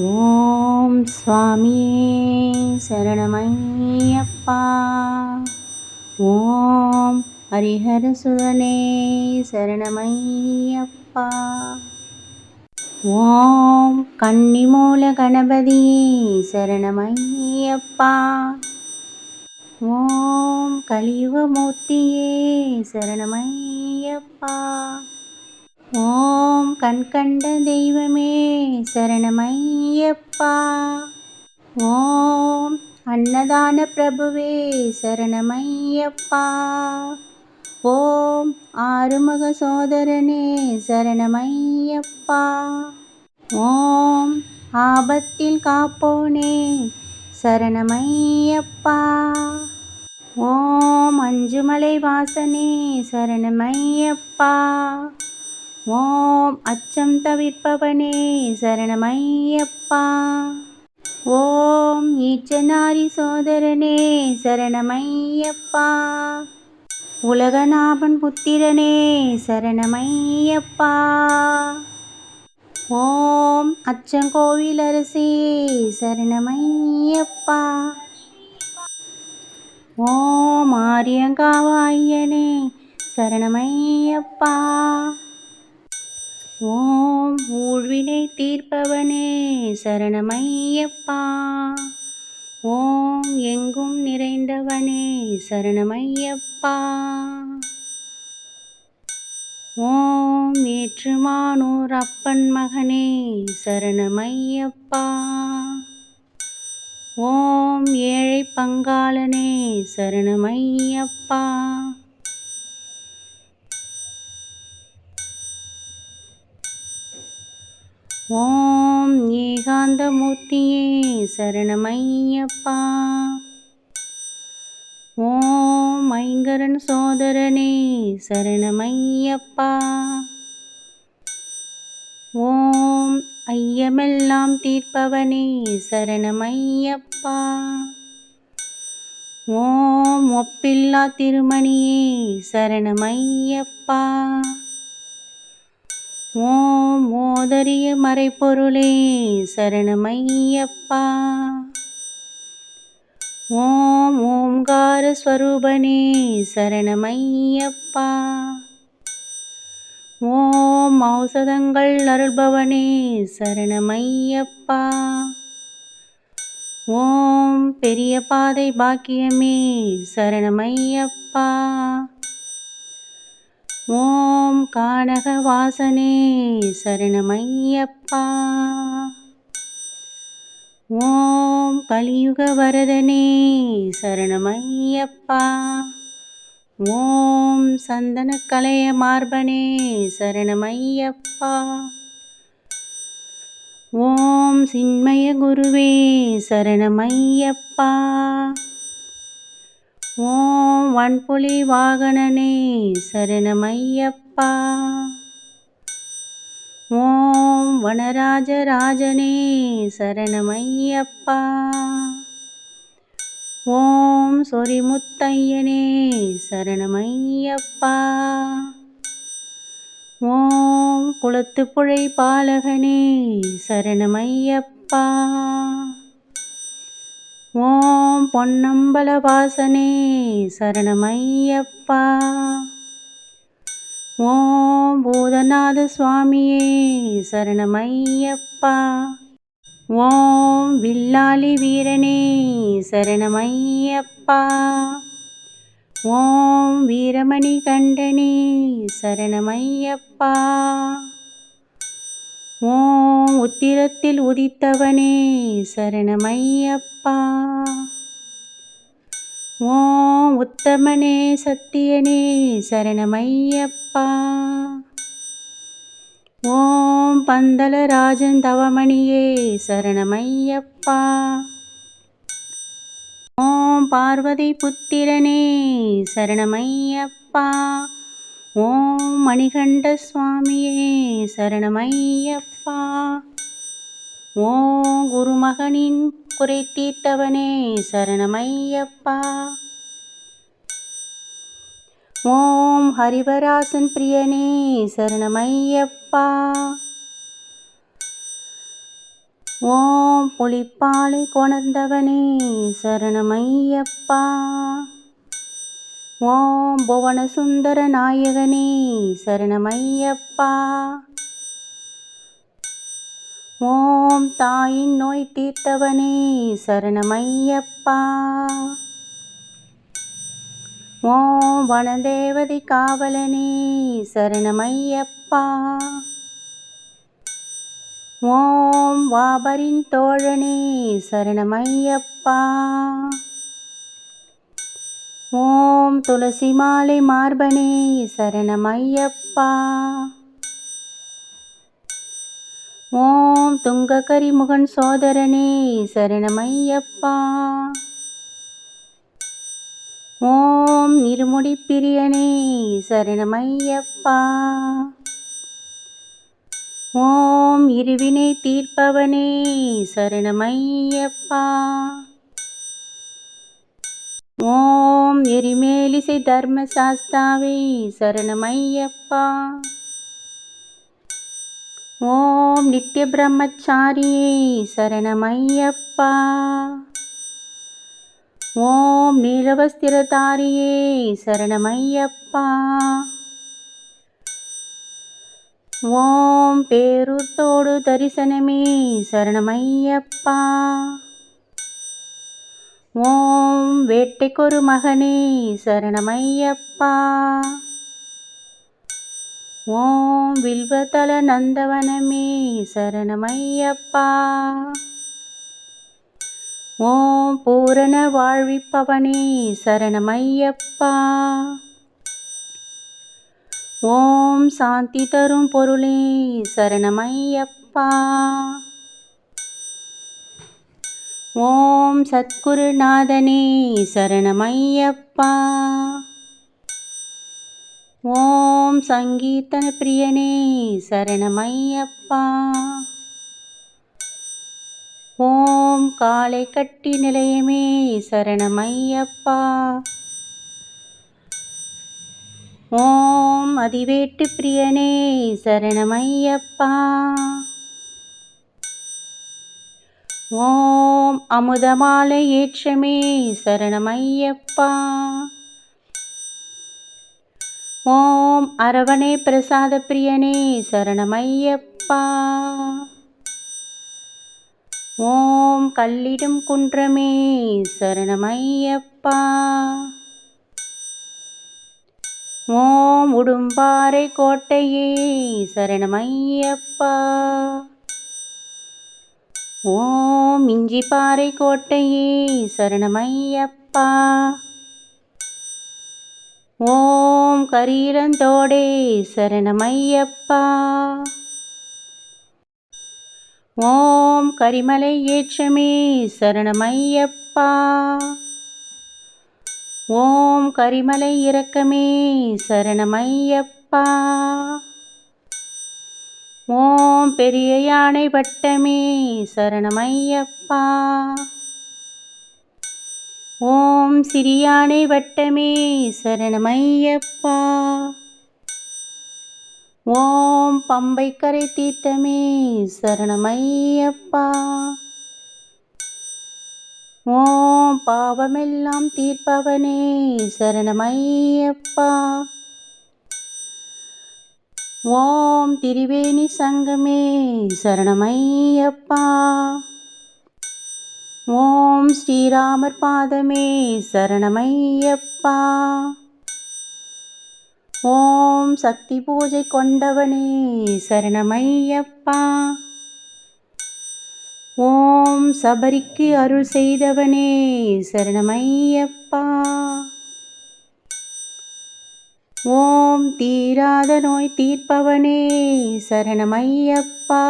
ஓம் சுவாமியே சரணமையப்பா. ஓம் ஹரிஹரசுதனே சரணமையப்பா. ஓம் கன்னிமூல கணபதியே சரணமையப்பா. ஓம் கலியுகமூர்த்தியே சரணமையப்பா. ஓம் கண்கண்ட தெய்வமே சரணமையப்பா. ஓம் அன்னதான பிரபுவே சரணமையப்பா. ஓம் ஆறுமுக சோதரனே சரணமையப்பா. ஓம் ஆபத்தில் காப்போனே சரணமையப்பா. ஓம் அஞ்சுமலை வாசனே சரணமையப்பா. ஓம் அச்சம் தவிர்ப்பவனே சரணமையப்பா. ஓம் ஈச்சனாரி சோதரனே சரணமையப்பா. உலகநாபன் புத்திரனே சரணமையப்பா. ஓம் அச்சங்கோவில் அரசே சரணமையப்பா. ஓம் ஆரியங்காவாயனே சரணமையப்பா. ஓம் ஊழ்வினை தீர்ப்பவனே சரணமையப்பா. ஓம் எங்கும் நிறைந்தவனே சரணமையப்பா. ஓம் ஏற்றுமானூர் அப்பன் மகனே சரணமையப்பா. ஓம் ஏழை பங்காளனே சரணமையப்பா. ஓம் ஏகாந்தமூர்த்தியே சரணமையப்பா. ஓம் ஐங்கரன் சோதரனே சரணமையப்பா. ஓம் ஐயமெல்லாம் தீர்ப்பவனே சரணமையப்பா. ஓம் ஒப்பில்லா திருமணியே சரணமையப்பா. ஓம் ஓதரிய மறைப்பொருளே சரணமையப்பா. ஓம் ஓம்கார ஸ்வரூபனே சரணமையப்பா. ஓம் ஔஷதங்கள் அருள்பவனே சரணமையப்பா. ஓம் பெரிய பாதை பாக்கியமே சரணமையப்பா. ஓம் கானக வாசனே சரணமையப்பா. ஓம் கலியுக வரதனே சரணமையப்பா. ஓம் சந்தன கலைய மார்பனே சரணமையப்பா. ஓம் சின்மய குருவே சரணமையப்பா. ஓம் வன்புலி வாகனனே சரணமையப்பா. ஓம் வனராஜராஜனே சரணமையப்பா. ஓம் சொரிமுத்தையனே சரணமையப்பா. ஓம் குளத்துப்புழை பாலகனே சரணமையப்பா. ஓம் பொன்னம்பல வாசனே சரணமையப்பா. ஓம் பூதநாத சுவாமியே சரணமையப்பா. ஓம் வில்லாளி வீரனே சரணமையப்பா. ஓம் வீரமணி கண்டனே சரணமையப்பா. ஓம் உத்திரத்தில் உதித்தவனே சரணமையப்பா. ஓம் உத்தமனே சத்தியனே சரணமையப்பா. ஓம் பந்தலராஜன் தவமணியே சரணமையப்பா. ஓம் பார்வதி புத்திரனே சரணமையப்பா. ஓம் மணிகண்ட சுவாமியே சரணமையப்பா. ஓம் குருமகனின் குறை தீர்த்தவனே சரணமையப்பா. ஓம் ஹரிவராசன் பிரியனே சரணமையப்பா. ஓம் புளிப்பாலை கொணர்ந்தவனே சரணமையப்பா. ஓம் புவன சுந்தர நாயகனே சரணமையப்பா. ஓம் தாயின் நோய் தீர்த்தவனே சரணமையப்பா. ஓம் வனதேவதி காவலனே சரணமையப்பா. ஓம் வாபரின் தோழனே சரணமையப்பா. ஓம் துளசி மாலை மார்பனே சரணமையப்பா. ஓம் துங்ககரிமுகன் சோதரனே சரணமையப்பா. ஓம் இருமுடி பிரியனே சரணமையப்பா. ஓம் இருவினை தீர்ப்பவனே சரணமையப்பா. ஓம் எரிமேலிசை தர்மசாஸ்தாவே சரணமையப்பா. ஓம் நித்ய பிரம்மச்சாரியே சரணமையப்பா. ஓம் நீலவஸ்திரதாரியே சரணமையப்பா. ஓம் பேருத்தோடு தரிசனமே சரணமையப்பா. ஓம் வேட்டைக்கொரு மகனே சரணமையப்பா. ஓம் வில்வதல நந்தவனமே சரணமையப்பா. ஓம் பூரண வாழ்விப்பவனே சரணமையப்பா. ஓம் சாந்தி தரும் பொருளே சரணமையப்பா. ஓம் சத்குருநாதனே சரணமையப்பா. ஓம் சங்கீர்த்தன பிரியனே சரணமையப்பா. ஓம் காலை கட்டி நிலையமே சரணமையப்பா. ஓம் அதிவேட்டு பிரியனே சரணமையப்பா. ஓம் அமுதமாலை ஏற்றமே சரணமையப்பா. ஓம் அரவணே பிரசாத பிரியனே சரணமையப்பா. ஓம் கல்லிடும் குன்றமே சரணமையப்பா. ஓம் உடும்பாறை கோட்டையே சரணமையப்பா. ஓம் இஞ்சி பாறை கோட்டையே சரணமையப்பா. ஓம் கரீரந்தோடே சரணமையப்பா. ஓம் கரிமலை ஏற்றமே சரணமையப்பா. ஓம் கரிமலை இறக்கமே சரணமையப்பா. ஓம் பெரிய யானை பட்டமே சரணமையப்பா. ஓம் சிறியானை வட்டமே சரணமையப்பா. ஓம் பம்பைக்கரை தீர்த்தமே சரணமையப்பா. ஓம் பாவமெல்லாம் தீர்ப்பவனே சரணமையப்பா. ஓம் திரிவேணி சங்கமே சரணமையப்பா. ஓம் ஸ்ரீராமர் பாதமே சரணமையப்பா. ஓம் சக்தி பூஜை கொண்டவனே சரணமையப்பா. ஓம் சபரிக்கு அருள் செய்தவனே சரணமையப்பா. ஓம் தீராத நோய் தீர்ப்பவனே சரணமையப்பா.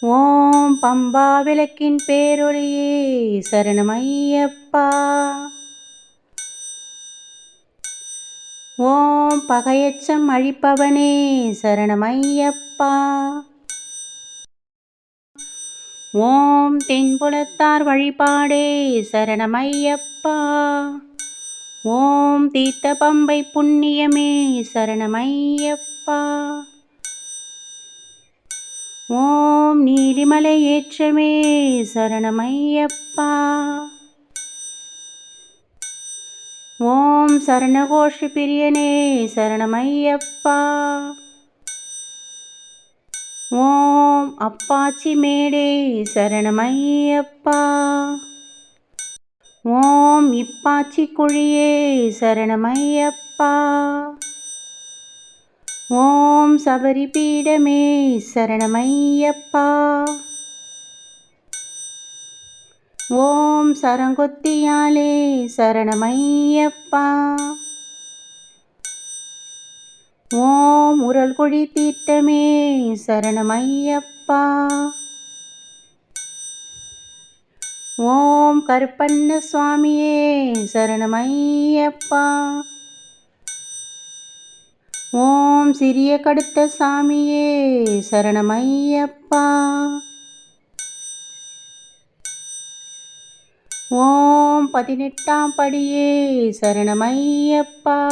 ஓம் பம்பா விளக்கின் பேரொழியே சரணமையப்பா. ஓம் பகையச்சம் அழிப்பவனே சரணமையப்பா. ஓம் தென்புலத்தார் வழிபாடே சரணமையப்பா. ஓம் தீர்த்த பம்பை புண்ணியமே சரணமையப்பா. ஓம் நீலிமலை ஏற்றமே சரணமையப்பா. ஓம் சரணகோஷி பிரியனே சரணமையப்பா. ஓம் அப்பாச்சி மேடே சரணமையப்பா. ஓம் இப்பாச்சி குழியே சரணமையப்பா. ஓம் சபரி பீடமே சரணமையப்பா. ஓம் சரங்கொத்தியாலே சரணமையப்பா. ஓம் உரல் குழி தீட்டமே சரணமையப்பா. ஓம் கருப்பண்ண சுவாமியே சரணமையப்பா. ஓம் சிறிய கடுத்த சாமியே சரணமையப்பா. ஓம் பதினெட்டாம் படியே சரணமையப்பா.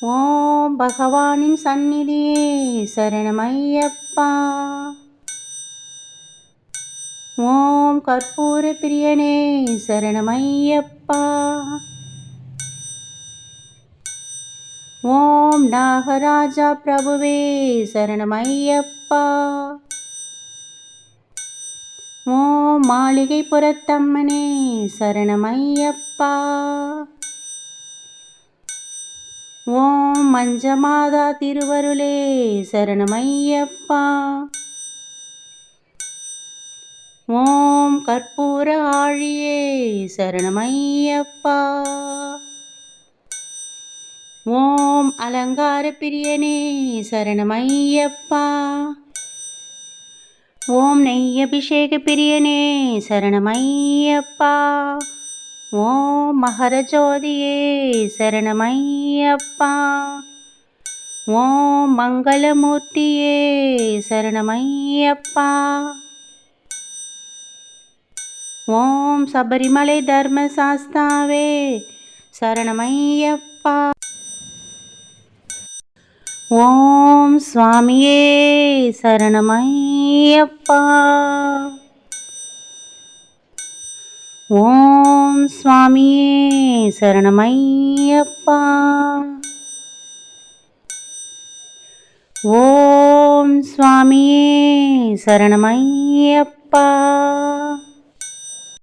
ஓம் பகவானின் சந்நிதியே சரணமையப்பா. ஓம் கற்பூர பிரியனே சரணமையப்பா. ஓம் நாகராஜா பிரபுவே சரணமையப்பா. ஓம் மாளிகை புறத்தம்மனே சரணமையப்பா. ஓம் மஞ்சமாதா திருவருளே சரணமையப்பா. ஓம் கற்பூர ஆழியே சரணமையப்பா. ஓம் அலங்கார பிரியனே சரணமையப்பா. ஓம் நெய் அபிஷேக பிரியனே சரணமையப்பா. ஓம் மகரஜோதியே சரணமையப்பா. ஓம் மங்களமூர்த்தியே சரணமையப்பா. ஓம் சபரிமலை தர்மசாஸ்தாவே சரணமையப்பா. ஓம் சுவாமியே சரணமையப்பா. ஓம் சுவாமியே சரணமையப்பா. ஓம் சுவாமியே சரணமையப்பா.